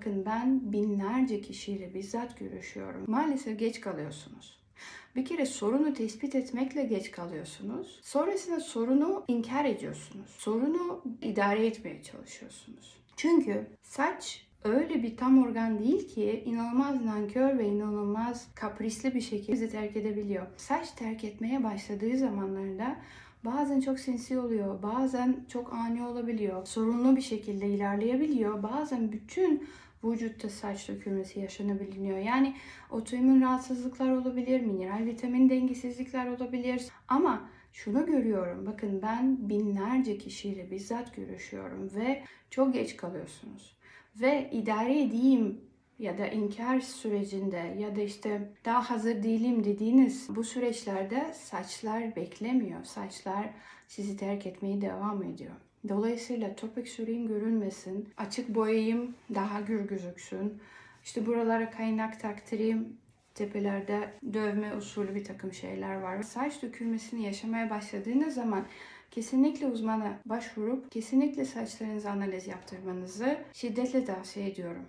Bakın ben binlerce kişiyle bizzat görüşüyorum. Maalesef geç kalıyorsunuz. Bir kere sorunu tespit etmekle geç kalıyorsunuz. Sonrasında sorunu inkar ediyorsunuz. Sorunu idare etmeye çalışıyorsunuz. Çünkü saç öyle bir tam organ değil ki inanılmaz nankör ve inanılmaz kaprisli bir şekilde bizi terk edebiliyor. Saç terk etmeye başladığı zamanlarda bazen çok sinsi oluyor, bazen çok ani olabiliyor, sorunlu bir şekilde ilerleyebiliyor, bazen bütün vücutta saç dökülmesi yaşanabiliyor. Yani otoimmün rahatsızlıklar olabilir, mineral vitamin dengesizlikler olabilir. Ama şunu görüyorum, bakın ben binlerce kişiyle bizzat görüşüyorum ve çok geç kalıyorsunuz. Ve idare edeyim ya da inkar sürecinde ya da işte daha hazır değilim dediğiniz bu süreçlerde saçlar beklemiyor. Saçlar sizi terk etmeye devam ediyor. Dolayısıyla topik süreyim görünmesin, açık boyayayım daha gür gözüksün. İşte buralara kaynak taktırayım, tepelerde dövme usulü bir takım şeyler var. Saç dökülmesini yaşamaya başladığınız zaman kesinlikle uzmana başvurup kesinlikle saçlarınızı analiz yaptırmanızı şiddetle tavsiye ediyorum.